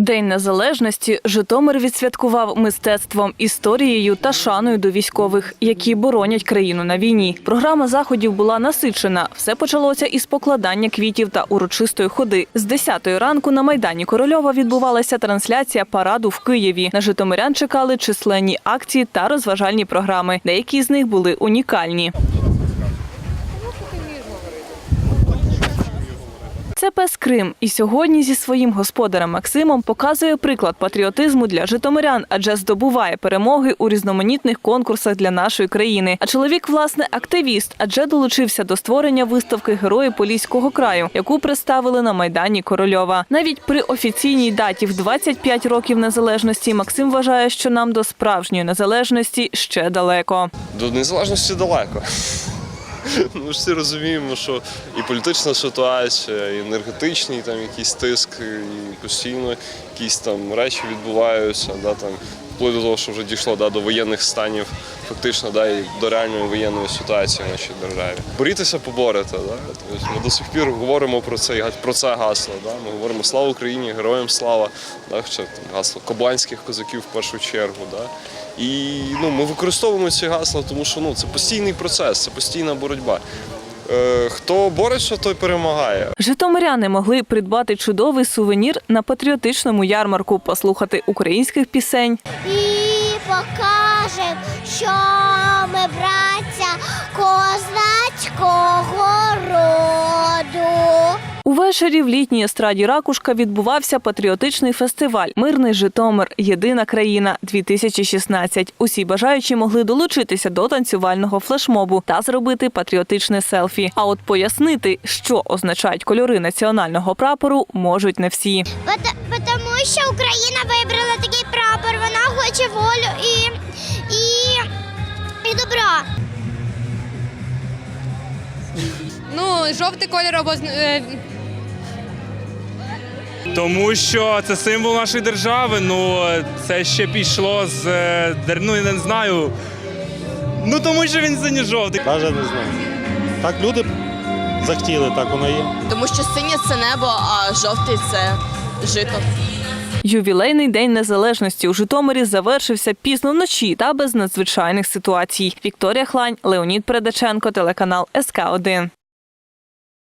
День незалежності Житомир відсвяткував мистецтвом, історією та шаною до військових, які боронять країну на війні. Програма заходів була насичена. Все почалося із покладання квітів та урочистої ходи. З 10-ї ранку на майдані Корольова відбувалася трансляція параду в Києві. На Житомирян чекали численні акції та розважальні програми. Деякі з них були унікальні. Це пес Крим, і сьогодні зі своїм господарем Максимом показує приклад патріотизму для житомирян, адже здобуває перемоги у різноманітних конкурсах для нашої країни. А чоловік, власне, активіст, адже долучився до створення виставки Герої Поліського краю, яку представили на майдані Корольова. Навіть при офіційній даті в 25 років незалежності Максим вважає, що нам до справжньої незалежності ще далеко. До незалежності далеко. Ми ж всі розуміємо, що і політична ситуація, і енергетичний там якийсь тиск, і постійно якісь там речі відбуваються, да, там, вплоть до того, що вже дійшло да, до воєнних станів, фактично, да, і до реальної воєнної ситуації в нашій державі. Борітися, поборете. Да? Тобто ми до сих пір говоримо про це, про це гасло. Да? Ми говоримо слава Україні, героям слава, да? хоча там гасло кобланських козаків в першу чергу. Да? І ну, ми використовуємо ці гасла, тому що ну, це постійний процес, це постійна боротьба. Е, хто бореться, той перемагає. Житомиряни могли придбати чудовий сувенір на патріотичному ярмарку, послухати українських пісень. і покажем, що Увечері в літній естраді Ракушка відбувався патріотичний фестиваль Мирний Житомир. Єдина країна 2016 Усі бажаючі могли долучитися до танцювального флешмобу та зробити патріотичне селфі. А от пояснити, що означають кольори національного прапору, можуть не всі. Тому що Україна вибрала такий прапор, вона хоче волю і, і, і добра. Ну, жовтий колір або е, Тому що це символ нашої держави. Ну це ще пішло з е, ну я не знаю. Ну тому що він синьо-жовтий. Навіть не знаю. Так люди захотіли, так воно є. Тому що синє це небо, а жовтий це жито. Ювілейний день незалежності у Житомирі завершився пізно вночі та без надзвичайних ситуацій. Вікторія Хлань, Леонід Передаченко, телеканал СК 1